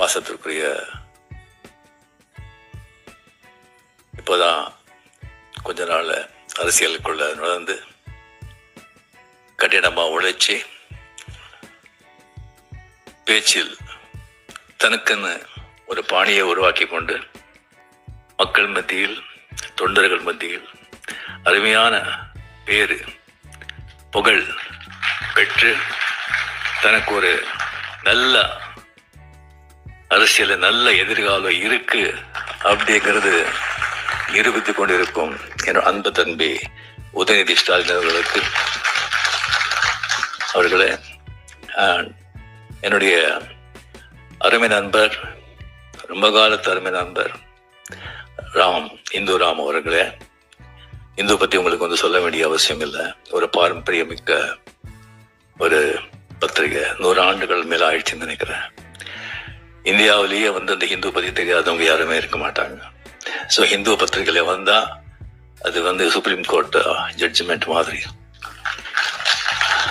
பாசத்திற்குரிய இப்போதான் கொஞ்ச நாள் அரசியலுக்குள்ள நுழைந்து கடினமாக உழைச்சி பேச்சில் தனக்குன்னு ஒரு பாணியை உருவாக்கி கொண்டு மக்கள் மத்தியில் தொண்டர்கள் மத்தியில் அருமையான பேரு புகழ் பெற்று தனக்கு ஒரு நல்ல அரசியல நல்ல எதிர்காலம் இருக்கு அப்படிங்கிறது நிரூபித்துக் கொண்டிருக்கும் என் அன்பு தம்பி உதயநிதி ஸ்டாலின் அவர்களுக்கு. அவர்களே ஆஹ், என்னுடைய அருமை நண்பர் ரொம்ப காலத்து அருமை நண்பர் ராம் இந்து ராம் அவர்களே. இந்து பத்தி உங்களுக்கு வந்து சொல்ல வேண்டிய அவசியம் இல்லை. ஒரு பாரம்பரியமிக்க ஒரு பத்திரிகை நூறு ஆண்டுகள் மேல ஆயிடுச்சுன்னு நினைக்கிறேன். இந்தியாவிலேயே வந்து அந்த ஹிந்து பத்தி தெரியாதவங்க யாருமே இருக்க மாட்டாங்க. ஸோ ஹிந்து பத்திரிகையில வந்தா அது வந்து சுப்ரீம் கோர்ட் ஜட்ஜ்மெண்ட் மாதிரி.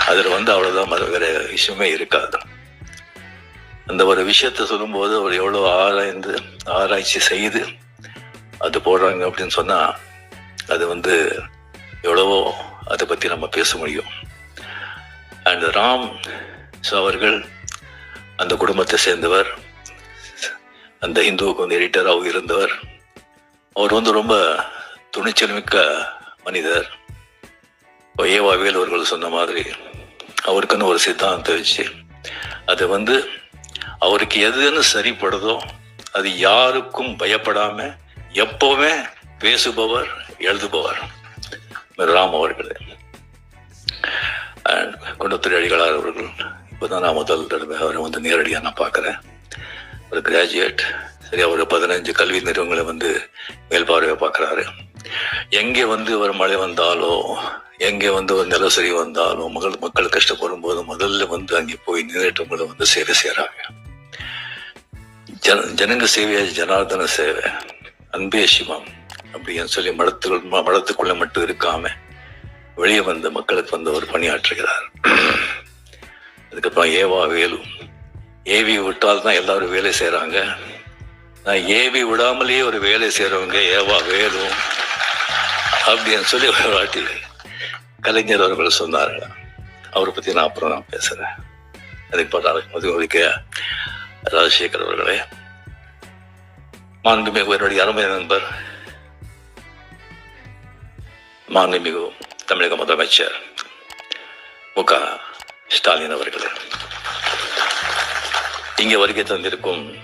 அதில் வந்து அவ்வளோதான் மத- வேற விஷயமே இருக்காது. அந்த ஒரு விஷயத்த சொல்லும்போது அவர் எவ்வளோ ஆராய்ந்து ஆராய்ச்சி செய்து அது போடுறாங்க அப்படின்னு சொன்னால் அது வந்து எவ்வளவோ அதை பற்றி நம்ம பேச முடியும். அண்ட் ராம் ஸோ அவர்கள் அந்த குடும்பத்தை சேர்ந்தவர். அந்த ஹிந்துவுக்கு வந்து எடிட்டராகவும் இருந்தவர். அவர் வந்து ரொம்ப துணிச்சல் மிக்க மனிதர். இப்போ ஏவா வேல் அவர்கள் சொன்ன மாதிரி அவருக்குன்னு ஒரு சித்தாந்தத்தை வச்சு அது வந்து அவருக்கு எதுன்னு சரிப்படுதோ அது யாருக்கும் பயப்படாம எப்பவுமே பேசுபவர் எழுதுபவர். ராம் அவர்களே. அண்ட் குண்டத்துறை அடிகளார் அவர்கள் இப்போதான் நான் முதல் தடவை அவரை வந்து நேரடியாக நான் பார்க்குறேன். ஒரு கிராஜுவேட் சரி அவர் பதினஞ்சு கல்வி நிறுவனங்களை வந்து மேல்பார்வையை பார்க்குறாரு. எங்கே வந்து ஒரு மழை வந்தாலோ எங்கே வந்து ஒரு நிலசரி வந்தாலும் மக்கள் மக்கள் கஷ்டப்படும் போது முதல்ல வந்து அங்கே போய் நின்றுட்டவங்களை வந்து சேவை செய்கிறாங்க ஜன ஜனங்க சேவையா ஜனார்தன சேவை. அன்பே சிவம் அப்படின்னு சொல்லி மடத்துக்குள் ம- மடத்துக்குள்ள மட்டும் இருக்காம வெளியே வந்த மக்களுக்கு வந்து அவர் பணியாற்றுகிறார். அதுக்கப்புறம் ஏவா வேலு ஏவி விட்டால் தான் எல்லாரும் வேலை செய்கிறாங்க நான் ஏவி விடாமலேயே ஒரு வேலை செய்கிறவங்க ஏவா வேணும் அப்படின்னு சொல்லி ஒரு வாட்டி கலைஞர் அவர்கள் சொன்னார்கள் அவரை பற்றி நான் அப்புறம் நான் பேசுகிறேன் அதுக்கு பார்த்தா மதுமிக்க ராஜசேகர் அவர்களே. மாண்புமிகு என்னுடைய அருமை நண்பர் மாண்புமிகு தமிழக முதலமைச்சர் மு க ஸ்டாலின் அவர்களே. இங்கே வருகை தந்திருக்கும்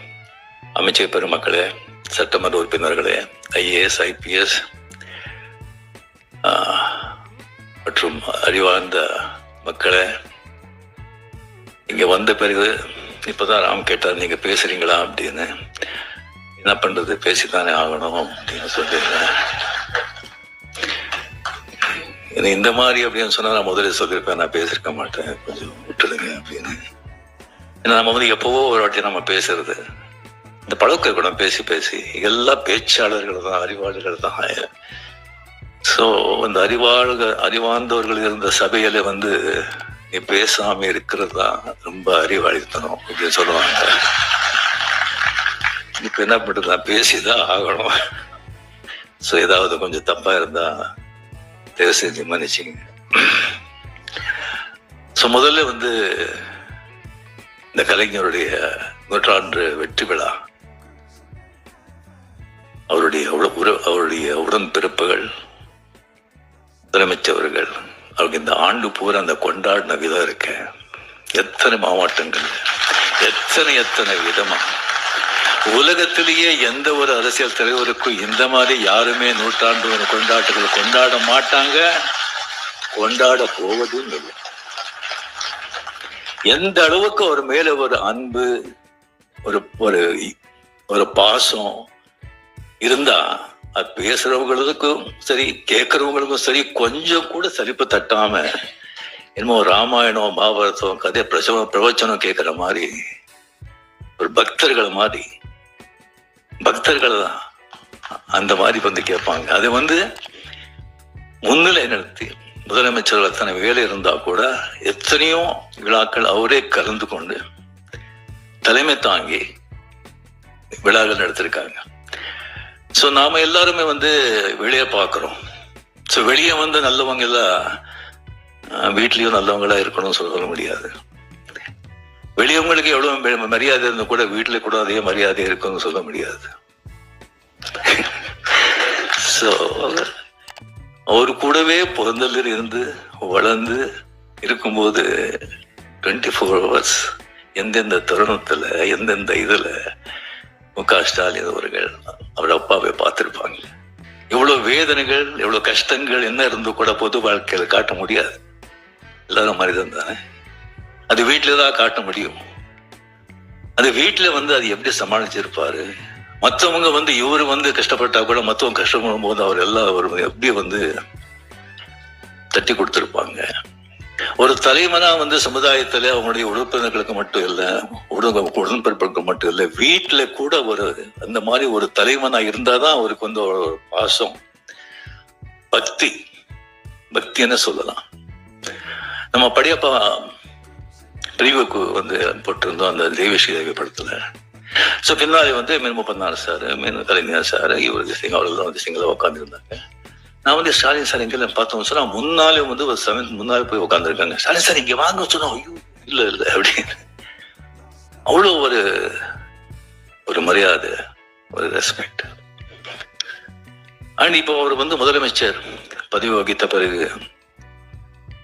அமைச்சர் பெருமக்களே சட்டமன்ற உறுப்பினர்களே ஐஏஎஸ் ஐபிஎஸ் மற்றும் அறிவார்ந்த மக்களே இங்க வந்த பிறகு இப்பதான் ராம் கேட்டார் நீங்க பேசுறீங்களா? அப்படின்னு. என்ன பண்றது? பேசித்தானே ஆகணும் அப்படின்னு சொல்லியிருந்தேன். இந்த மாதிரி அப்படின்னு சொன்னா நான் முதல்ல சொல்லியிருப்பேன் நான் பேசியிருக்க மாட்டேன். கொஞ்சம் விட்டுடுங்க. ஏன்னா நம்ம வந்து எப்பவோ ஒரு வாட்டி நம்ம பேசுறது. இந்த பழக்கம் இருக்கணும் பேசி பேசி எல்லா பேச்சாளர்கள் தான் அறிவாளர்கள் தான். ஸோ இந்த அறிவாளர்கள் அறிவார்ந்தவர்கள் இருந்த சபையில வந்து நீ பேசாம இருக்கிறது தான் ரொம்ப அறிவாளித்தனம் அப்படின்னு சொல்லுவாங்க. இப்ப என்ன பண்றது? பேசிதான் ஆகணும். ஸோ ஏதாவது கொஞ்சம் தப்பா இருந்தா தயவு செஞ்சு மன்னிச்சிங்க. ஸோ முதல்ல வந்து இந்த கலைஞருடைய நூற்றாண்டு வெற்றி விழா அவருடைய உட- அவருடைய உடன்பிறப்புகள் முதலமைச்சவர்கள் அவருக்கு இந்த ஆண்டு பூரா அந்த கொண்டாடின விதம் இருக்கு. எத்தனை மாவட்டங்கள் எத்தனை எத்தனை விதமா. உலகத்திலேயே எந்த ஒரு அரசியல் தலைவருக்கும் இந்த மாதிரி யாருமே நூற்றாண்டு ஒரு கொண்டாட்டங்கள் கொண்டாட மாட்டாங்க. கொண்டாட போவதும் இல்லை. எந்த அளவுக்கு அவர் மேல ஒரு அன்பு ஒரு ஒரு ஒரு பாசம் இருந்தா அது பேசுறவங்களுக்கும் சரி கேட்கறவங்களுக்கும் சரி கொஞ்சம் கூட சலிப்பு தட்டாம என்னமோ ராமாயணம் மகாபாரதம் கதை பிரசவ பிரவச்சனம் கேட்கிற மாதிரி ஒரு பக்தர்கள் மாதிரி பக்தர்கள் தான் அந்த மாதிரி வந்து கேட்பாங்க. அது வந்து முன்னிலை நிறுத்தி முதலமைச்சர்கள் அத்தனை வேலை இருந்தா கூட எத்தனையோ விழாக்கள் அவரே கலந்து கொண்டு தலைமை தாங்கி விழாக்கள் நடத்திருக்காங்க. ஸோ நாம எல்லாருமே வந்து வெளியே பார்க்குறோம் ஸோ வெளியே வந்து நல்லவங்க எல்லாம் வீட்லேயும் நல்லவங்களா இருக்கணும்னு சொல்ல முடியாது. வெளியவங்களுக்கு எவ்வளவு மரியாதை இருந்தால் கூட வீட்டுல கூட அதே மரியாதை இருக்கும்னு சொல்ல முடியாது. ஸோ அவர் கூடவே பிறந்தல இருந்து வளர்ந்து இருக்கும்போது டுவெண்ட்டி ஃபோர் ஹவர்ஸ் எந்தெந்த தருணத்தில் எந்தெந்த இதில் மு க ஸ்டாலின் அவர்கள் அவர் அப்பாவை பார்த்துருப்பாங்க. எவ்வளோ வேதனைகள் எவ்வளோ கஷ்டங்கள் என்ன இருந்து கூட பொது வாழ்க்கையில் காட்ட முடியாது. எல்லாரும் மனிதன் தானே. அது வீட்டில் தான் காட்ட முடியும். அது வீட்டில் வந்து அது எப்படி சமாளிச்சிருப்பாரு? மத்தவங்க வந்து இவர் வந்து கஷ்டப்பட்டா கூட மத்தவங்க கஷ்டப்படும் போது அவர் எல்லாம் அவர் எப்படி வந்து தட்டி கொடுத்திருப்பாங்க. ஒரு தலைவனா வந்து சமுதாயத்துல அவங்களுடைய உறுப்பினர்களுக்கு மட்டும் இல்ல உடம்பு உடன்பிறப்புக்கு மட்டும் இல்ல வீட்டுல கூட ஒரு அந்த மாதிரி ஒரு தலைவனா இருந்தாதான் அவருக்கு வந்து ஒரு பாசம் பக்தி பக்தின்னு சொல்லலாம். நம்ம படியப்பா பிரிவுக்கு வந்து போட்டிருந்தோம் அந்த தெய்வஸ்ரீ ஸ்ரீதேவி படத்துல. ஸோ பின்னாடி வந்து மீன் முப்பநாள் சார் மீன் கலைஞர் சார் இவர் சிங் அவர்கள் வந்து சிங்கில் உட்காந்துருந்தாங்க நான் வந்து ஸ்டாலின் சார் எங்கே பார்த்தோம் சொன்னா முன்னாலே வந்து ஒரு செவன்த் முன்னாலே போய் உட்காந்துருக்காங்க ஸ்டாலின் சார் இங்க வாங்க சொன்னோம் ஐயோ இல்ல இல்ல அப்படின்னு. அவ்வளோ ஒரு ஒரு மரியாதை ஒரு ரெஸ்பெக்ட் அண்ட் இப்போ அவர் வந்து முதலமைச்சர் பதவி வகித்த பிறகு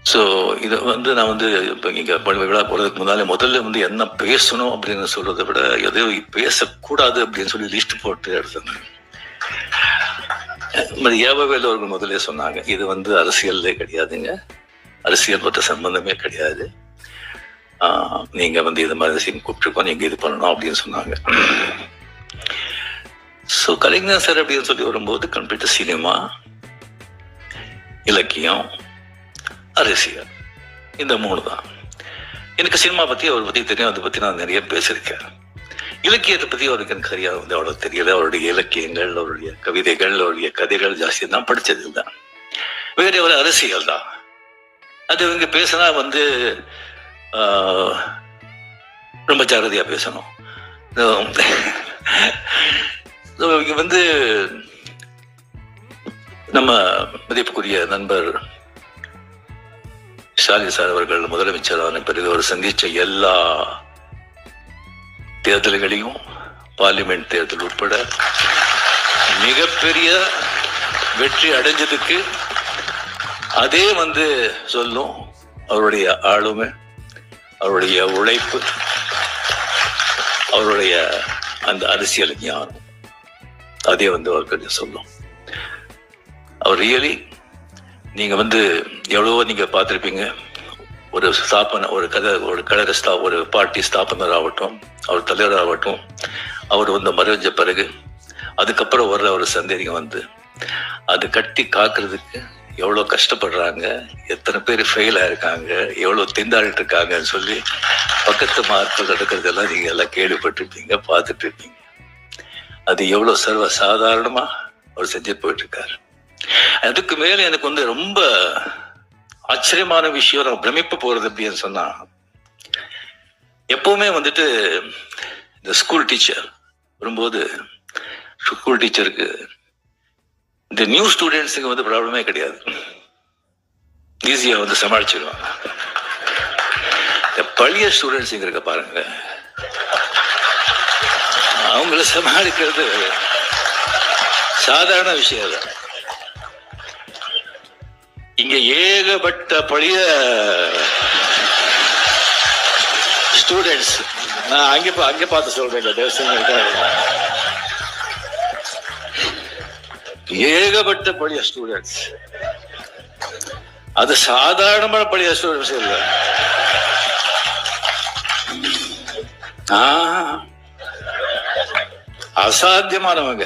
ஸோ இதை வந்து நான் வந்து இப்போ இங்கே விழா போகிறதுக்கு முன்னாலே முதல்ல வந்து என்ன பேசணும் அப்படின்னு சொல்றதை விட எதையும் பேசக்கூடாது அப்படின்னு சொல்லி லிஸ்ட் போட்டு எடுத்தேன். ஏவவேல் அவர்கள் முதல்ல சொன்னாங்க இது வந்து அரசியல்லே கிடையாதுங்க. அரசியல் பற்ற சம்பந்தமே கிடையாது. நீங்க வந்து இது மாதிரி சீன் கூப்பிட்டுருக்கோம் நீங்க இது பண்ணணும் அப்படின்னு சொன்னாங்க. ஸோ கலைஞர் சார் அப்படின்னு சொல்லி வரும்போது கம்ப்யூட்டர் சினிமா இலக்கியம் அரசியல் இந்த மூணு தான். எனக்கு சினிமா பத்தி அவர் பத்தி தெரியும் அதை பத்தி நான் நிறைய பேசியிருக்கேன். இலக்கியத்தை பத்தி அவருக்கு எனக்கு சரியா வந்து அவ்வளவு தெரியல. அவருடைய இலக்கியங்கள் அவருடைய கவிதைகள் அவருடைய கதைகள் ஜாஸ்தி. தான் படிச்சது தான் வேற ஒரு அரசியல் தான். அது இவங்க பேசினா வந்து ஆஹ், ரொம்ப ஜாகிரதையா பேசணும். இங்க வந்து நம்ம மதிப்புக்குரிய நண்பர் ஸ்டாலின் சார் அவர்கள் முதலமைச்சரான பிறகு அவர் சந்திச்ச எல்லா தேர்தல்களையும் பார்லிமெண்ட் தேர்தல் உட்பட மிகப்பெரிய வெற்றி அடைஞ்சதுக்கு அதே வந்து சொல்லும் அவருடைய ஆளுமை அவருடைய உழைப்பு அவருடைய அந்த அரசியல் ஞானம். அதே வந்து அவருக்கு சொல்லும். அவர் ரியலி நீங்கள் வந்து எவ்வளவோ நீங்கள் பார்த்துருப்பீங்க. ஒரு ஸ்தாபன ஒரு கதை ஒரு கழக ஸ்தா ஒரு பார்ட்டி ஸ்தாபனர் ஆகட்டும் அவர் தலைவர் ஆகட்டும் அவர் வந்து மறைஞ்ச பிறகு அதுக்கப்புறம் வர்ற ஒரு சந்தேகம் வந்து அது கட்டி காக்குறதுக்கு எவ்வளோ கஷ்டப்படுறாங்க எத்தனை பேர் ஃபெயில் ஆயிருக்காங்க எவ்வளோ திண்டாடிட்டு இருக்காங்கன்னு சொல்லி பக்கத்து மார்க்கள் நடக்கிறதெல்லாம் நீங்கள் எல்லாம் கேள்விப்பட்டிருப்பீங்க பார்த்துட்டு இருப்பீங்க. அது எவ்வளோ சர்வ சாதாரணமாக அவர் செஞ்சு போயிட்டுருக்காரு. அதுக்கு மேல எனக்கு வந்து ரொம்ப ஆச்சரியமான விஷயம் நான் பிரமிப்பு போறது அப்படின்னு சொன்னா எப்பவுமே வந்துட்டு இந்த ஸ்கூல் டீச்சர் வரும்போது ஸ்கூல் டீச்சருக்கு இந்த நியூ ஸ்டூடெண்ட்ஸுக்கு வந்து ப்ராப்ளமே கிடையாது. ஈஸியா வந்து சமாளிச்சிருவாங்க. இந்த பழைய ஸ்டூடெண்ட்ஸுங்க இருக்க பாருங்க. அவங்கள சமாளிக்கிறது சாதாரண விஷயம் தான் இங்க ஏகப்பட்ட பழைய ஸ்டூடெண்ட்ஸ் நான் அங்க பா- அங்க பார்த்து சொல்றேன் இல்ல, ஏகப்பட்ட பழைய ஸ்டூடெண்ட்ஸ் அது சாதாரணமான பழைய ஸ்டூடெண்ட்ஸ் இல்ல. அசாத்தியமானவங்க.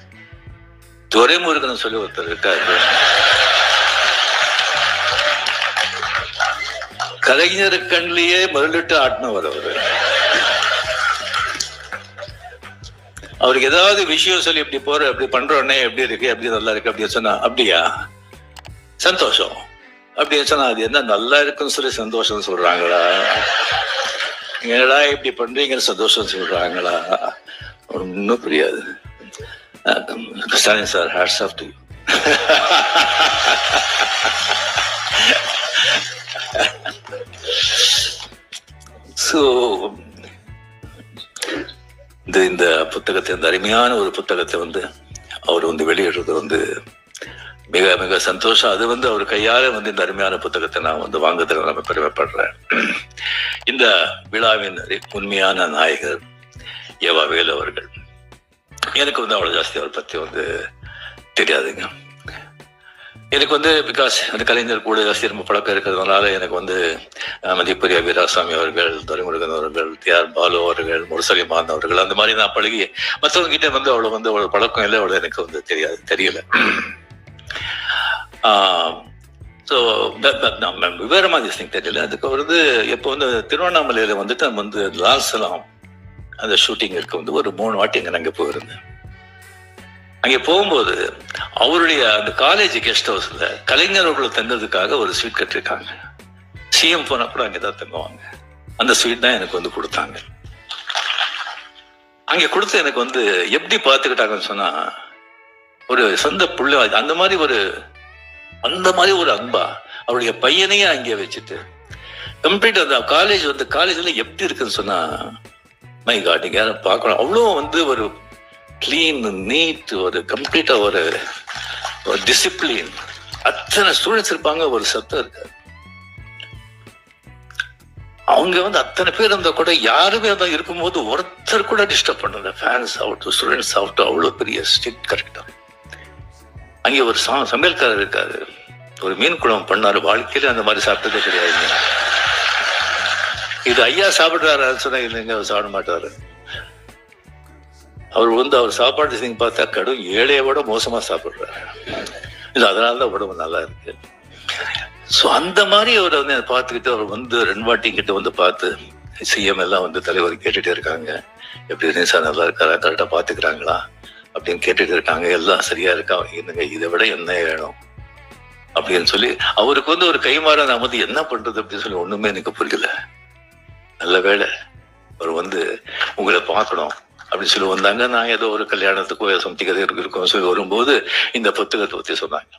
துரைமுருகன் சொல்லி ஒருத்தர் இருக்காரு. கலைஞர் கண்ணிலேயே மருளிட்டு ஆட்டினவர் அவர். அவருக்கு ஏதாவது விஷயம் சொல்லி இப்படி போற இப்படி பண்றோன்னே எப்படி இருக்கு எப்படி நல்லா இருக்கு அப்படி சொன்னா அப்படியா? சந்தோஷம். அப்படி சொன்னா அது என்ன நல்லா இருக்குன்னு சொல்லி சந்தோஷம் சொல்றாங்களா? என்னடா இப்படி பண்றீங்கன்னு சந்தோஷம் சொல்றாங்களா? ஒன்றும் புரியாது. Stalin sir hats off to so இந்த இந்த புத்தகத்தை இந்த அருமையான ஒரு புத்தகத்தை வந்து அவர் வந்து வெளியிடுறது வந்து மிக மிக சந்தோஷம். அது வந்து அவர் கையால வந்து இந்த அருமையான புத்தகத்தை நான் வந்து வாங்குறதுல நம்ம பெருமைப்படுறேன். இந்த விழாவின் உண்மையான நாயகர் ஏவா வேலு அவர்கள். எனக்கு வந்து அவ்வளோ ஜாஸ்தி அவரை பற்றி வந்து தெரியாதுங்க. எனக்கு வந்து பிகாஸ் அந்த கலைஞர் கூட ஜாஸ்தி ரொம்ப பழக்கம் இருக்கிறதுனால எனக்கு வந்து மதிப்பெரிய மதிப்புரிய வீராசாமி அவர்கள் துரைமுருகன் அவர்கள் டி ஆர் பாலு அவர்கள் முரசலிமான் அவர்கள் அந்த மாதிரி நான் பழகி மற்றவங்க கிட்ட வந்து அவ்வளோ வந்து அவ்வளோ பழக்கம் இல்லை அவ்வளோ எனக்கு வந்து தெரியாது தெரியல. ஸோ விவரமா திங் தெரியல. அதுக்கு வந்து எப்போ வந்து திருவண்ணாமலையில் வந்துட்டு நம்ம வந்து லால் சலாம் அந்த ஷூட்டிங்கிற்கு வந்து ஒரு மூணு வாட்டி அங்கே நாங்கள் போயிருந்தேன் அங்கே போகும்போது அவருடைய அந்த காலேஜ் கெஸ்ட் ஹவுஸில் கலைஞர்களை தங்குறதுக்காக ஒரு ஸ்வீட் கட்டிருக்காங்க சிஎம் போனால் கூட அங்கே தான் தங்குவாங்க. அந்த ஸ்வீட் தான் எனக்கு வந்து கொடுத்தாங்க. அங்கே கொடுத்து எனக்கு வந்து எப்படி பார்த்துக்கிட்டாங்கன்னு சொன்னால் ஒரு சொந்த பிள்ளை அந்த மாதிரி ஒரு அந்த மாதிரி ஒரு அன்பா அவருடைய பையனையே அங்கே வச்சுட்டு கம்ப்ளீட் அந்த காலேஜ் வந்து காலேஜ்ல எப்படி இருக்குன்னு சொன்னா மை காட் நீங்க பார்க்கணும். அவ்வளோ வந்து ஒரு கிளீன் நீட் ஒரு கம்ப்ளீட்டாக ஒரு ஒரு டிசிப்ளின் அத்தனை ஸ்டூடெண்ட்ஸ் இருப்பாங்க ஒரு சத்தம் இருக்காது. அவங்க வந்து அத்தனை பேர் இருந்தா கூட யாருமே அதான் இருக்கும்போது ஒருத்தர் கூட டிஸ்டர்ப் பண்ணல. ஃபேன்ஸ் ஆகட்டும் ஸ்டூடெண்ட்ஸ் ஆகட்டும் அவ்வளோ பெரிய ஸ்ட்ரிக்ட் கரெக்டாக அங்கே ஒரு சமையல்காரர் இருக்காரு. ஒரு மீன் குழம்பு பண்ணாரு. வாழ்க்கையில அந்த மாதிரி சாப்பிட்டதே கிடையாது இது ஐயா சாப்பிடுறாரு சொன்னா இல்லைங்க அவர் சாப்பிட மாட்டாரு. அவர் வந்து அவர் சாப்பாடு நீங்க பார்த்தா கடும் ஏழையை விட மோசமா சாப்பிடுறாரு. இல்ல அதனாலதான் உடம்பு நல்லா இருக்கு. சோ அந்த மாதிரி அவர் வந்து அதை பார்த்துக்கிட்டு அவர் வந்து ரெண்டு வாட்டி கிட்ட வந்து பார்த்து சிஎம் எல்லாம் வந்து தலைவர் கேட்டுட்டே இருக்காங்க. எப்படி சார் நல்லா இருக்காரா? கரெக்டா பாத்துக்கிறாங்களா அப்படின்னு கேட்டுட்டு இருக்காங்க. எல்லாம் சரியா இருக்கா? என்னங்க இதை விட என்ன வேணும்? அப்படின்னு சொல்லி அவருக்கு வந்து ஒரு கைமாற நான் வந்து என்ன பண்றது அப்படின்னு சொல்லி ஒண்ணுமே எனக்கு புரியல. நல்ல வேளை அவர் வந்து உங்களை பார்க்கணும் அப்படின்னு சொல்லி வந்தாங்க. நான் ஏதோ ஒரு கல்யாணத்துக்கோ ஏதோ சம்திங் இருக்கோம் சொல்லி வரும்போது இந்த புத்தகத்தை பற்றி சொன்னாங்க.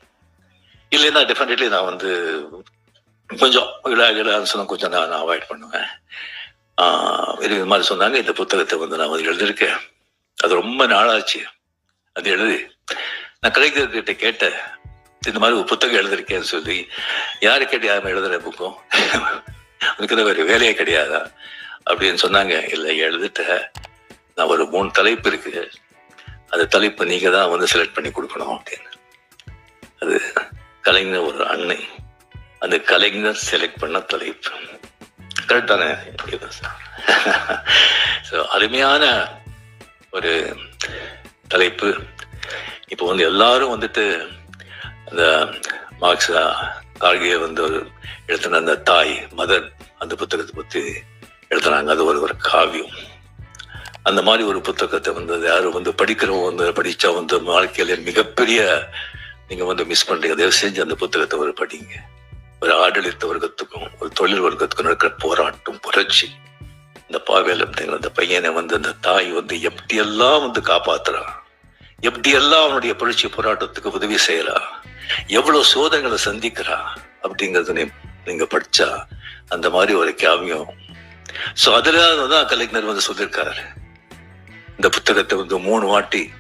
இல்லைன்னா டெஃபினெட்லி நான் வந்து கொஞ்சம் விழா விழான்னு சொன்ன கொஞ்சம் நான் அவாய்ட் பண்ணுவேன். இது மாதிரி சொன்னாங்க. இந்த புத்தகத்தை வந்து நான் வந்து எழுதியிருக்கேன். அது ரொம்ப நாளாச்சு. அது எழுதி நான் கலைஞர்கிட்ட கேட்டேன். இந்த மாதிரி ஒரு புத்தகம் எழுதிருக்கேன்னு சொல்லி. யாரு கேட்டு யாரும் எழுதுற புக்கும்? உனக்கு தான் வேற வேலையே கிடையாதா? அப்படின்னு சொன்னாங்க. இல்லை எழுதிட்ட நான் ஒரு மூணு தலைப்பு இருக்கு. அந்த தலைப்பு நீங்க தான் வந்து செலக்ட் பண்ணி கொடுக்கணும் அப்படின்னு. அது கலைஞர் ஒரு அன்னை. அந்த கலைஞர் செலக்ட் பண்ண தலைப்பு. கரெக்ட் ஸோ அருமையான ஒரு தலைப்பு. இப்போ வந்து எல்லாரும் வந்துட்டு அந்த மார்க்ஸா கார்கிய வந்து ஒரு எழுத்தின அந்த தாய் மதர் அந்த புத்தகத்தை பற்றி எழுதுனாங்க அது ஒரு ஒரு காவியம். அந்த மாதிரி ஒரு புத்தகத்தை வந்து யாரும் வந்து படிக்கிறவங்க வந்து படித்தா வந்து வாழ்க்கையில மிகப்பெரிய நீங்கள் வந்து மிஸ் பண்ணுறீங்க தயவு செஞ்சு அந்த புத்தகத்தை ஒரு படிங்க. ஒரு ஆடளித்த வர்க்கத்துக்கும் ஒரு தொழில் வர்க்கத்துக்கும் நடக்கிற போராட்டம் புரட்சி. இந்த பாவேல் அப்படிங்கிற அந்த பையனை வந்து அந்த தாய் வந்து எப்படியெல்லாம் வந்து காப்பாத்துறான்? எப்படியெல்லாம் அவனுடைய புரட்சி போராட்டத்துக்கு உதவி செய்யறா? எவ்வளவு சோதனைகளை சந்திக்கிறா? அப்படிங்கறது நீங்க படிச்சா அந்த மாதிரி ஒரு காவியம். சோ அதுல தான் கலைஞர் வந்து சொல்லியிருக்காரு இந்த புத்தகத்தை வந்து மூணு வாட்டி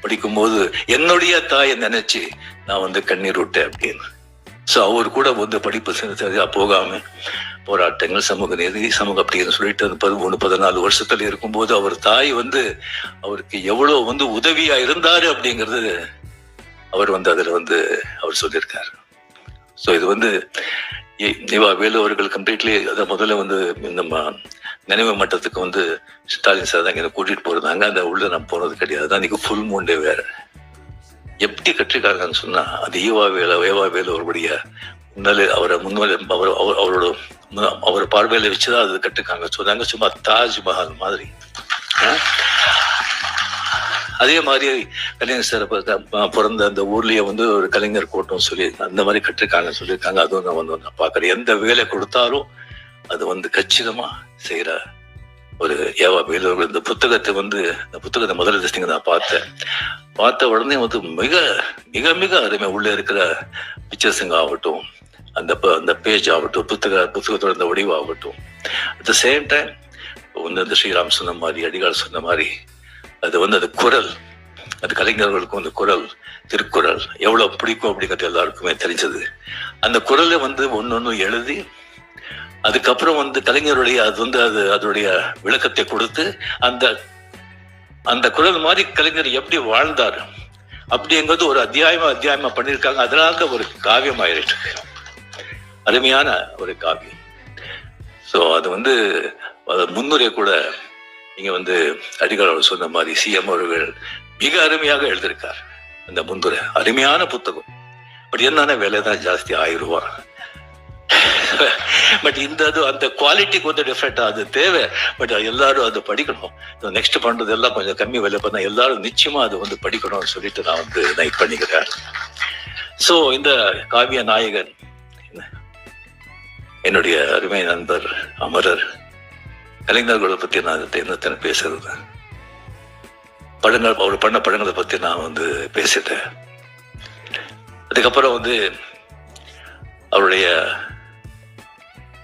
படிக்கும்போது என்னுடைய தாயை நினைச்சு நான் வந்து கண்ணீர் விட்டேன் அப்படின்னு. சோ அவர் கூட வந்து படிப்பு செஞ்சு போகாம போராட்டங்கள் சமூக நீதி சமூக அப்படின்னு சொல்லிட்டு அந்த பதிமூணு பதினாலு வருஷத்துல இருக்கும்போது அவர் தாய் வந்து அவருக்கு எவ்வளவு வந்து உதவியா இருந்தாரு அப்படிங்கிறது அவர் வந்து அதுல வந்து அவர் சொல்லியிருக்காரு. ஸோ இது வந்து இவா வேலு அவர்கள் கம்ப்ளீட்லி அதை முதல்ல வந்து நம்ம நினைவு மட்டத்துக்கு வந்து ஸ்டாலின் சார் தான் இங்கே கூட்டிகிட்டு போறாங்க அந்த உள்ள நான் போனது கிடையாது. அதான் இன்னைக்கு ஃபுல் மூண்டே வேற. எப்படி கட்டிருக்காங்கன்னு சொன்னா அது ஈவா வேலை வேவா வேலு அவருடைய முன்னாலே அவரை முன்னாலே அவர் அவர் அவரோட அவர் பார்வையில வச்சுதான் அது கட்டுக்காங்க. சொன்னாங்க சும்மா தாஜ்மஹால் மாதிரி. அதே மாதிரி கலைஞர் சார் பிறந்த அந்த ஊர்லயே வந்து ஒரு கலைஞர் கோட்டம் சொல்லி அந்த மாதிரி கட்டிருக்காங்கன்னு சொல்லியிருக்காங்க. அதுவும் நான் வந்து நான் பாக்குறேன் எந்த வேலை கொடுத்தாலும் அது வந்து கச்சிதமா செய்யற ஒரு ஏவா வேலூர் இந்த புத்தகத்தை வந்து இந்த புத்தகத்தை முதல்ல திசைங்க நான் பார்த்தேன். பார்த்த உடனே வந்து மிக மிக மிக அருமை உள்ளே இருக்கிற பிக்சர்ஸுங்க ஆகட்டும் அந்த ப- அந்த பேஜ் ஆகட்டும் புத்தக புத்தகத்தோட அந்த வடிவாகட்டும் அட் த சேம் டைம் வந்து அந்த ஸ்ரீராம் சொன்ன மாதிரி அடிகால் சொன்ன மாதிரி அது வந்து அது குரல் அது கலைஞர்களுக்கும் அந்த குரல் திருக்குறள் எவ்வளோ பிடிக்கும் அப்படிங்கிறது எல்லாருக்குமே தெரிஞ்சது. அந்த குரலை வந்து ஒன்று ஒன்று எழுதி அதுக்கப்புறம் வந்து கலைஞருடைய அது வந்து அது அதனுடைய விளக்கத்தை கொடுத்து அந்த அந்த குரல் மாதிரி கலைஞர் எப்படி வாழ்ந்தார் அப்படிங்கிறது ஒரு அத்தியாயமா அத்தியாயமா பண்ணியிருக்காங்க. அதனால ஒரு காவியம் ஆயிருக்கு அருமையான ஒரு காவியம். சோ அது வந்து முன்னுரை கூட நீங்க வந்து அடிகள் அவர் சொன்ன மாதிரி சிஎம் அவர்கள் மிக அருமையாக எழுதியிருக்கார் அந்த முன்னுரை. அருமையான புத்தகம். பட் என்னன்னா விலை தான் ஜாஸ்தி ஆயிரம் ரூபாய். பட் இந்த அது அந்த குவாலிட்டிக்கு வந்து டிஃப்ரெண்ட் அது தேவை. பட் எல்லாரும் அது படிக்கணும். நெக்ஸ்ட் பண்றது எல்லாம் கொஞ்சம் கம்மி விலை பண்ணா எல்லாரும் நிச்சயமா அது வந்து படிக்கணும்னு சொல்லிட்டு நான் வந்து நைட் பண்ணிக்கிறேன். சோ இந்த காவிய நாயகன் என்னுடைய அருமை நண்பர் அமரர் கலைஞர்களை பத்தி நான் என்னத்தனை பேசுறது? படங்கள் அவர் பண்ண படங்களை பத்தி நான் வந்து பேசிட்டேன். அதுக்கப்புறம் வந்து அவருடைய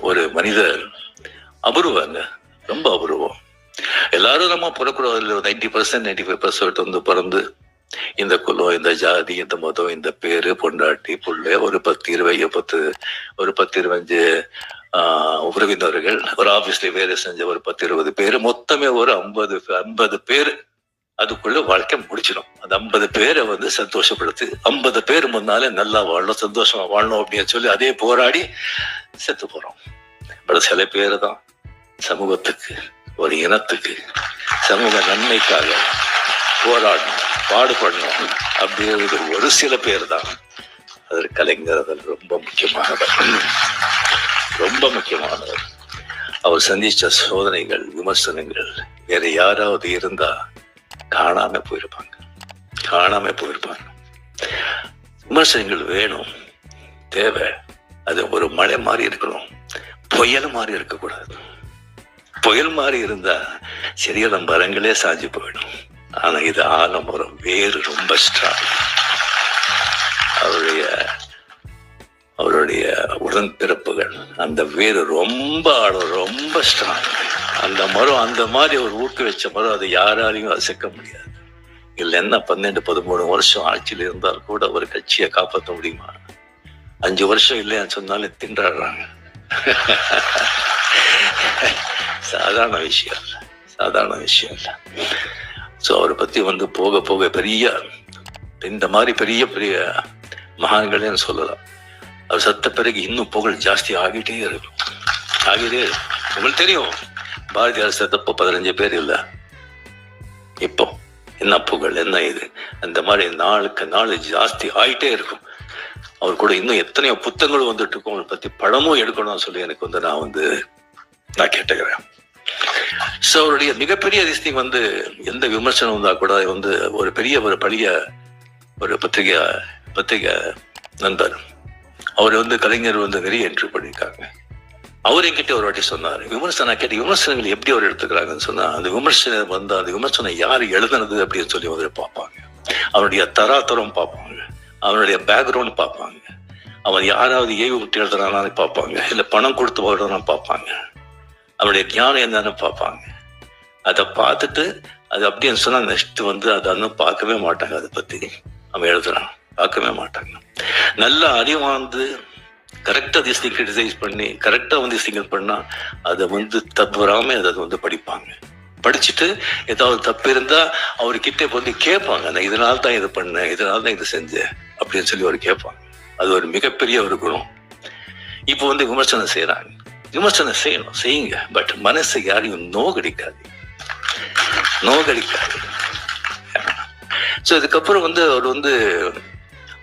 ஒரு மனிதர் அபூர்வங்க ரொம்ப அபூர்வம். எல்லாரும் நம்ம பிறக்கூடாது ninety percent ninety five percent வந்து பிறந்து இந்த குலம் இந்த ஜாதி இந்த மதம் இந்த பேரு பொண்டாட்டி புள்ள ஒரு பத்து இருபது பத்து ஒரு பத்து இருபஞ்சு ஆஹ் உறவினர்கள் ஒரு ஆபீஸ்ல வேலை செஞ்ச ஒரு பத்து இருபது பேர் மொத்தமே ஒரு ஐம்பது ஐம்பது பேர் அதுக்குள்ள வாழ்க்கை முடிச்சிடும் அந்த ஐம்பது பேரை வந்து சந்தோஷப்படுத்து ஐம்பது பேர் முன்னாலே நல்லா வாழணும் சந்தோஷமா வாழணும் அப்படின்னு சொல்லி அதே போராடி செத்து போறோம். பட் சில பேர் தான் சமூகத்துக்கு ஒரு இனத்துக்கு சமூக நன்மைக்காக போராடணும் பாடுபடணும் அப்படிங்கிறது ஒரு சில பேர் தான். அது கலைஞர் அதில் ரொம்ப முக்கியமானவர். ரொம்ப முக்கியமானவர். அவர் சந்திச்ச சோதனைகள் விமர்சனங்கள் வேற யாராவது இருந்தா காணாம போயிருப்பாங்க. காணாம போயிருப்பாங்க. விமர்சனங்கள் வேணும். தேவை. அது ஒரு மழை மாதிரி இருக்கணும். புயல் மாதிரி இருக்கக்கூடாது. புயல் மாதிரி இருந்தா சரியான மரங்களே சாஞ்சு போயிடும். ஆனா இது ஆலமரம் வேறு ரொம்ப ஸ்ட்ராங் அவருடைய அவருடைய உடன்பிறப்புகள் அந்த வேறு ரொம்ப ஆழம் ரொம்ப ஸ்ட்ராங் அந்த மரம் அந்த மாதிரி ஒரு ஊக்கு வச்ச மரம் அதை யாராலையும் அசைக்க முடியாது. இல்லை என்ன பன்னெண்டு பதிமூணு வருஷம் ஆட்சியில் இருந்தால் கூட ஒரு கட்சியை காப்பாற்ற முடியுமா? அஞ்சு வருஷம் இல்லையான்னு சொன்னாலும் திண்டாடுறாங்க. சாதாரண விஷயம் இல்லை சாதாரண விஷயம் இல்லை. ஸோ அவரை பற்றி வந்து போக போக பெரிய இந்த மாதிரி பெரிய பெரிய மகான்களே சொல்லலாம். அவர் சத்த பிறகு இன்னும் புகழ் ஜாஸ்தி ஆகிட்டே இருக்கும். ஆகிட்டே இருக்கும். உங்களுக்கு தெரியும். பாரதியார் செத்தப்போ பதினஞ்சு பேர் இல்ல. இப்போ என்ன புகழ் என்ன இது? அந்த மாதிரி நாளுக்கு நாள் ஜாஸ்தி ஆயிட்டே இருக்கும். அவர் கூட இன்னும் எத்தனையோ புத்தகங்களும் வந்துட்டு இருக்கும். அவரை பத்தி படமும் எடுக்கணும்னு சொல்லி எனக்கு வந்து நான் வந்து நான் கேட்டுக்கிறேன். சோ அவருடைய மிகப்பெரிய அதிசயம் வந்து எந்த விமர்சனம் வந்தா கூட வந்து ஒரு பெரிய ஒரு பழைய ஒரு பத்திரிகை பத்திரிகை நண்பர். அவர் வந்து கலைஞர் வந்து நிறைய என்ட்ரி பண்ணியிருக்காங்க அவர் என்கிட்ட ஒரு வாட்டி சொன்னார் விமர்சனம் கேட்டு விமர்சனங்கள் எப்படி அவர் எடுத்துக்கிறாங்கன்னு சொன்னா அந்த விமர்சனம் வந்து அந்த விமர்சனம் யார் எழுதுனது அப்படின்னு சொல்லி வந்து பார்ப்பாங்க. அவனுடைய தராதரம் பார்ப்பாங்க. அவனுடைய பேக்ரவுண்ட் பார்ப்பாங்க. அவன் யாராவது ஏவி விட்டு எழுதுறானான்னு பார்ப்பாங்க. இல்லை பணம் கொடுத்து வாழ்றான்னு பார்ப்பாங்க. அவனுடைய ஞானம் என்னன்னு பார்ப்பாங்க. அதை பார்த்துட்டு அது அப்படின்னு சொன்னா நெக்ஸ்ட் வந்து அதை இன்னும் பார்க்கவே மாட்டாங்க. அதை பத்தி அவன் எழுதுறான் பார்க்கவே மாட்டாங்க. நல்ல அறிவாந்து கரெக்டா திஸ் திங் கிரிட்டிசைஸ் பண்ணி கரெக்டா வந்து சிங்கல் பண்ணா அதை வந்து தவறாமல் அதை வந்து படிப்பாங்க. படிச்சுட்டு ஏதாவது தப்பு இருந்தா அவர்கிட்ட வந்து கேட்பாங்க. நான் இதனால தான் இது பண்ணேன் இதனால தான் இது செஞ்சேன் அப்படின்னு சொல்லி அவர் கேட்பாங்க. அது ஒரு மிகப்பெரிய ஒரு குணம். இப்போ வந்து விமர்சனம் செய்யறாங்க விமர்சனம் செய்யணும் செய்யுங்க. பட் மனசு யாரையும் நோகடிக்காது நோகடிக்காது ஸோ இதுக்கப்புறம் வந்து அவர் வந்து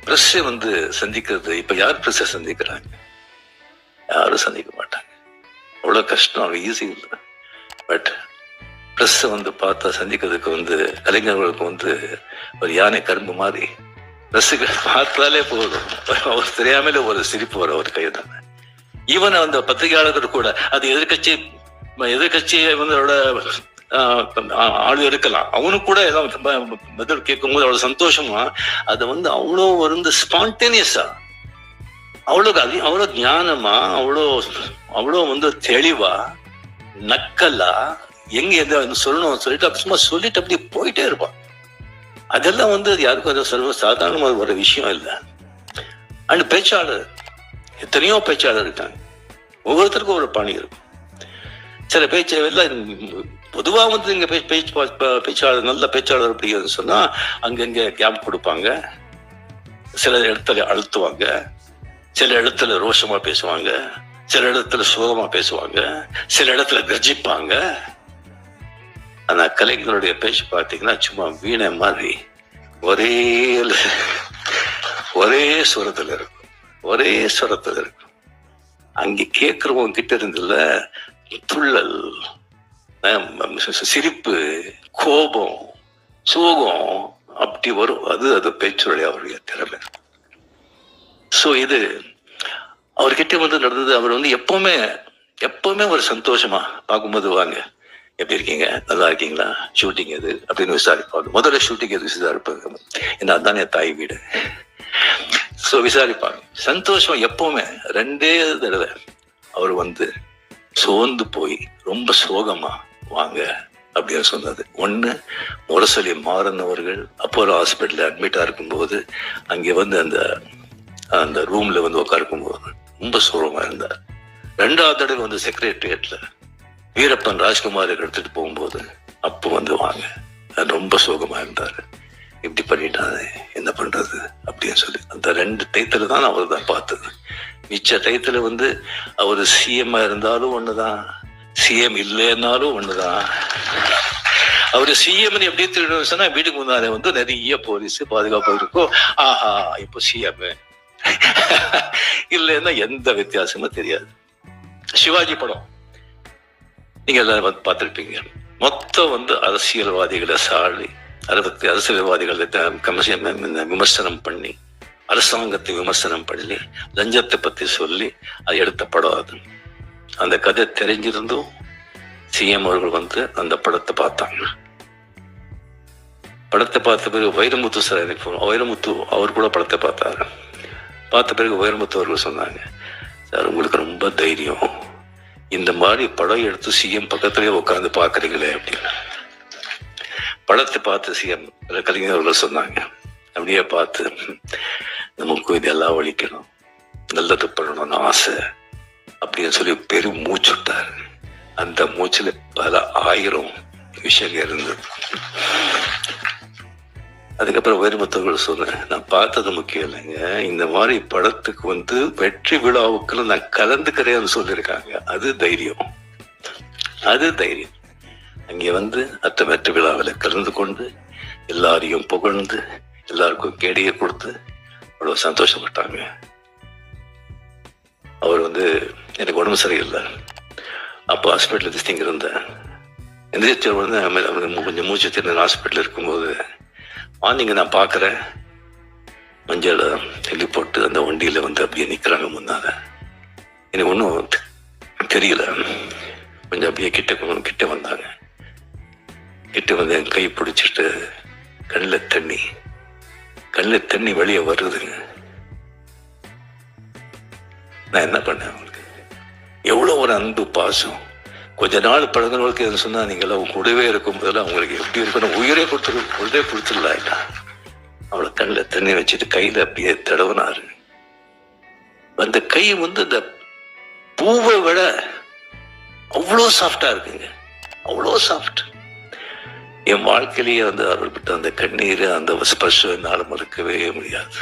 பிரஸ்ஸை வந்து சந்திக்கிறது. இப்ப யார் பிரஸ்ஸை சந்திக்கிறாங்க? யாரும் சந்திக்க மாட்டாங்க. அவ்வளவு கஷ்டம் அவ்வளவு ஈஸி இல்லை. பட் பிரஸ்ஸை வந்து பார்த்தா சந்திக்கிறதுக்கு வந்து கலைஞர்களுக்கு வந்து ஒரு யானை கரும்பு மாதிரி. பிரஸ்ஸுக்கு பார்த்தாலே போதும். அவர் தெரியாமலே ஒரு சிரிப்பு வரும் அவர் தானே ஈவன் அந்த பத்திரிகையாளர்கள் கூட அது எதிர்கட்சி எதிர்கட்சி வந்து அவரோட ஆளு இருக்கலாம். அவனுக்கு கூட ஏதாவது பதில் கேட்கும்போது அவ்வளவு சந்தோஷமா அதை வந்து அவ்வளோ வந்து ஸ்பான்டேனியஸா அவ்வளோ அது அவ்வளோ ஞானமா அவ்வளோ அவ்வளோ வந்து தெளிவா நக்கலா எங்க எதை சொல்லணும்னு சொல்லிட்டு அப்படி சும்மா சொல்லிட்டு அப்படியே போயிட்டே இருப்பான். அதெல்லாம் வந்து அது யாருக்கும் அது சர்வ சாதாரணமாக ஒரு விஷயம் இல்லை. அண்ட் பேச்சாளர் எத்தனையோ பேச்சாளர் இருக்காங்க. ஒவ்வொருத்தருக்கும் ஒரு பாணி இருக்கும். சில பேச்சு எல்லாம் பொதுவாக வந்து இங்கே பே- பேச்சு பா- பேச்சாளர் நல்ல பேச்சாளர் அப்படின்னு சொன்னால் அங்கங்கே கேம்ப் கொடுப்பாங்க. சில இடத்துல அழுத்துவாங்க. சில இடத்துல ரோஷமா பேசுவாங்க. சில இடத்துல சோகமாக பேசுவாங்க. சில இடத்துல கர்ஜிப்பாங்க. ஆனால் கலைஞருடைய பேச்சு பார்த்தீங்கன்னா சும்மா வீணை மாதிரி. ஒரே ஒரே சுரத்தில் இருக்கும். ஒரே சுரத்தில் இருக்கும். அங்கே கேட்குறவங்க கிட்ட இருந்துல துள்ளல். சிரிப்பு கோபம் சோகம் அப்படி வரும். அது அது பேச்சுடைய அவருடைய திறமை. ஸோ இது அவர்கிட்ட வந்து நடந்தது. அவர் வந்து எப்பவுமே எப்பவுமே ஒரு சந்தோஷமா பார்க்கும்போது வாங்க. எப்படி இருக்கீங்க? நல்லா இருக்கீங்களா? ஷூட்டிங் எது? அப்படின்னு விசாரிப்பாங்க முதல்ல ஷூட்டிங் எது விசாரிப்பாங்க? ஏன்னா அதான் என் தாய் வீடு. ஸோ விசாரிப்பாங்க. சந்தோஷம் எப்பவுமே ரெண்டே தடவை அவர் வந்து சோர்ந்து போய் ரொம்ப சோகமா வாங்க அப்படின்னு சொன்னது. ஒன்று முரசொலி மாறன் அவர்கள் அப்போலோ ஹாஸ்பிட்டலில் அட்மிட்டாக இருக்கும்போது அங்கே வந்து அந்த அந்த ரூமில் வந்து உட்காருக்கும் போது ரொம்ப சோகமா இருந்தார். ரெண்டாவது தடவை வந்து செக்ரட்டரியேட்டில் வீரப்பன் ராஜ்குமாரை எடுத்துகிட்டு போகும்போது அப்போ வந்து வாங்க ரொம்ப சோகமாக இருந்தார். இப்படி பண்ணிட்டாரு என்ன பண்ணுறது அப்படின்னு சொல்லி. அந்த ரெண்டு டைத்தில் தான் அவர் தான் பார்த்தது. மிச்ச டைத்தில் வந்து அவர் சிஎம்மாக இருந்தாலும் ஒன்று தான் சிஎம் இல்லைன்னாலும் ஒண்ணுதான். அவரு சிஎம் எப்படி திருடணும் சொன்னா வீட்டுக்கு முன்னாலே வந்து நிறைய போலீஸ் பாதுகாப்பு இருக்கும். ஆஹா இப்போ சிஎம் இல்லைன்னா எந்த வித்தியாசமும் தெரியாது. சிவாஜி படம். நீங்க எல்லாரும் வந்து பார்த்திருப்பீங்க. மொத்தம் வந்து அரசியல்வாதிகளை சாடி அறுபத்தி அரசியல்வாதிகளை விமர்சனம் பண்ணி அரசாங்கத்தை விமர்சனம் பண்ணி லஞ்சத்தை பத்தி சொல்லி அது எடுத்த படம் அது. அந்த கதை தெரிஞ்சிருந்தும் சிஎம் அவர்கள் வந்து அந்த படத்தை பார்த்தாங்க. படத்தை பார்த்த பிறகு வைரமுத்து சார் எனக்கு phone- வைரமுத்து அவர் கூட படத்தை பார்த்தாரு. பார்த்த பிறகு வைரமுத்து அவர்கள் சொன்னாங்க சார் உங்களுக்கு ரொம்ப தைரியம். இந்த மாதிரி படம் எடுத்து சிஎம் பக்கத்திலே உட்கார்ந்து பார்க்குறீங்களே அப்படின்னு. படத்தை பார்த்து சிஎம் கலைஞர் அவர்கள் சொன்னாங்க அப்படியே பார்த்து நமக்கு இதெல்லாம் ஒழிக்கணும் நல்லது பண்ணணும்னு ஆசை. அப்படின்னு சொல்லி பெரும் மூச்சு விட்டாரு. அந்த மூச்சுல பல ஆயிரம் விஷயங்கள் இருந்தது. அதுக்கப்புறம் வைரமுத்தவர்கள் சொன்னேன் நான் பார்த்தது முக்கியம் இல்லைங்க. இந்த மாதிரி படத்துக்கு வந்து வெற்றி விழாவுக்குள்ள நான் கலந்துக்கிறேன்னு சொல்லியிருக்காங்க. அது தைரியம். அது தைரியம். அங்கே வந்து அத்த வெற்றி விழாவில் கலந்து கொண்டு எல்லாரையும் புகழ்ந்து எல்லாருக்கும் கேடியை கொடுத்து அவ்வளவு சந்தோஷப்பட்டாங்க. அவர் வந்து எனக்கு உடம்பு சரியில்லை. அப்போ ஹாஸ்பிட்டலில் திஸ்டிங் இருந்தேன். எந்திரிச்சு வந்து அம- கொஞ்சம் மூச்சு திறன் ஹாஸ்பிட்டல் இருக்கும்போது மார்னிங் நான் பார்க்குறேன். மஞ்சள் தெளி போட்டு அந்த வண்டியில் வந்து அப்படியே நிற்கிறாங்க முன்னால. எனக்கு ஒன்றும் தெரியல. கொஞ்சம் அப்படியே கிட்ட கிட்ட வந்தாங்க. கிட்ட வந்து என் கை பிடிச்சிட்டு கண்ணில் தண்ணி. கண்ணில் தண்ணி வெளியே வருதுங்க. நான் என்ன பண்ணேன் அவங்களுக்கு? எவ்வளோ ஒரு அன்பு பாசம். கொஞ்ச நாள் பழகினவர்களுக்கு எது சொன்னா நீங்கள் அவங்க கூடவே இருக்கும் போதெல்லாம் அவங்களுக்கு எப்படி இருக்கணும் உயிரே கொடுத்துரு உயிரே கொடுத்துடலாம் அவளை கண்ணில் தண்ணி வச்சுட்டு கையில அப்படியே தடவினாரு. அந்த கை வந்து இந்த பூவை விட அவ்வளோ சாஃப்டாக இருக்குங்க. அவ்வளோ சாஃப்ட் என் வாழ்க்கையிலேயே வந்து அருள்பட்ட அந்த கண்ணீர் அந்த ஸ்பர்ஷம் என்னால் மறுக்கவே முடியாது.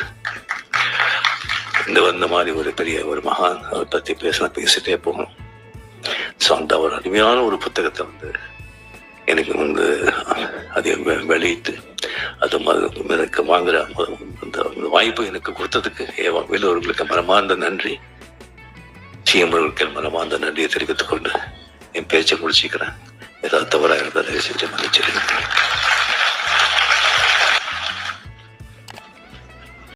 இந்த வந்த மாதிரி ஒரு பெரிய ஒரு மகான் அதை பத்தி பேசின பேசிட்டே போகணும். ஸோ அந்த ஒரு அருமையான ஒரு புத்தகத்தை வந்து எனக்கு வந்து அதை வெளியிட்டு அது மாதிரி எனக்கு வாங்குற அந்த அந்த வாய்ப்பு எனக்கு கொடுத்ததுக்கு வேலூர்களுக்கு மனமார்ந்த நன்றி. சீமர்களுக்கு மனமார்ந்த நன்றியை தெரிவித்துக் கொண்டு என் பேச்சை முடிச்சுக்கிறேன். ஏதாவது தவறாக இருந்தால் செஞ்சு மன்னிச்சிருக்கேன்